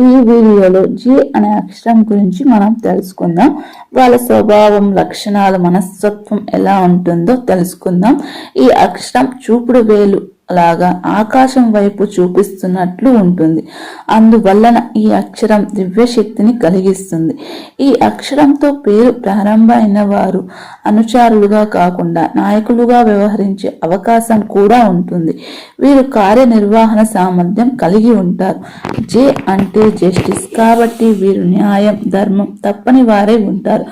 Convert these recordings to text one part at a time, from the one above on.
ఈ వీడియోలో జి అనే అక్షరం గురించి మనం తెలుసుకుందాం. వాళ్ళ స్వభావం లక్షణాలు మనస్తత్వం ఎలా ఉంటుందో తెలుసుకుందాం. ఈ అక్షరం చూపుడు వేలు లాగా ఆకాశం వైపు చూపిస్తున్నట్లు ఉంటుంది. అందువలన ఈ అక్షరం దివ్య శక్తిని కలిగిస్తుంది. ఈ అక్షరంతో పేరు ప్రారంభమైన వారు అనుచారులుగా కాకుండా నాయకులుగా వ్యవహరించే అవకాశం కూడా ఉంటుంది. వీరు కార్యనిర్వహణ సామర్థ్యం కలిగి ఉంటారు. జే అంటే జస్టిస్ కాబట్టి వీరు న్యాయం ధర్మం తప్పని వారే ఉంటారు.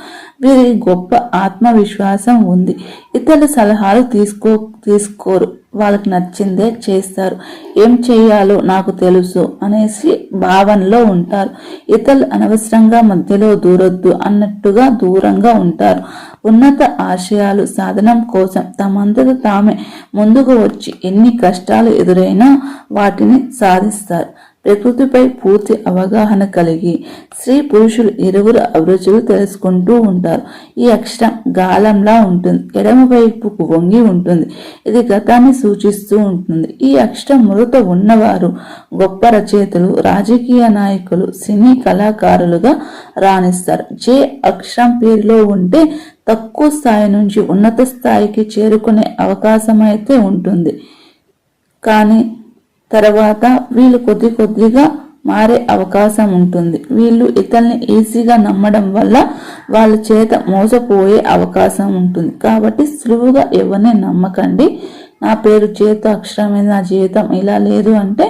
వీరికి గొప్ప ఆత్మవిశ్వాసం ఉంది. ఇతరుల సలహాలు తీసుకో తీసుకోరు. వాళ్ళకి నచ్చిందే చేస్తారు. ఏం చేయాలో నాకు తెలుసు అనేసి భావనలో ఉంటారు. ఇతరులు అనవసరంగా మధ్యలో దూరొద్దు అన్నట్టుగా దూరంగా ఉంటారు. ఉన్నత ఆశయాలు సాధనం కోసం తమంతట తామే ముందుకు వచ్చి ఎన్ని కష్టాలు ఎదురైనా వాటిని సాధిస్తారు. ప్రకృతిపై పూర్తి అవగాహన కలిగి స్త్రీ పురుషులు ఇరువురు అభిరుచులు తెలుసుకుంటూ ఉంటారు. ఈ అక్షరం గాలంలా ఉంటుంది. ఎడమ వైపుకు వంగి ఉంటుంది. ఇది గతాన్ని సూచిస్తూ ఉంటుంది. ఈ అక్షరం మృత ఉన్నవారు గొప్ప రచయితలు రాజకీయ నాయకులు సినీ కళాకారులుగా రాణిస్తారు. జే. అక్షరం పేరులో ఉంటే తక్కువ స్థాయి నుంచి ఉన్నత స్థాయికి చేరుకునే అవకాశం అయితే ఉంటుంది. కానీ తర్వాత వీళ్ళు కొద్ది కొద్దిగా మారే అవకాశం ఉంటుంది. వీళ్ళు ఇతరుల్ని ఈజీగా నమ్మడం వల్ల వాళ్ళ చేత మోసపోయే అవకాశం ఉంటుంది. కాబట్టి సులువుగా ఎవరిని నమ్మకండి. నా పేరు చేత అక్షరమే నా జీవితం ఇలా లేదు అంటే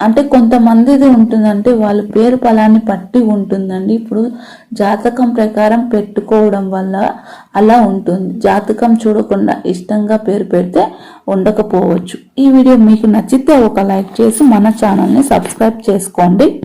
అంటే కొంతమందిది ఉంటుందంటే వాళ్ళ పేరు ఫలాన్ని పట్టి ఉంటుందండి. ఇప్పుడు జాతకం ప్రకారం పెట్టుకోవడం వల్ల అలా ఉంటుంది. జాతకం చూడకుండా ఇష్టంగా పేరు పెడితే ఉండకపోవచ్చు. ఈ వీడియో మీకు నచ్చితే ఒక లైక్ చేసి మన ఛానల్ని సబ్స్క్రైబ్ చేసుకోండి.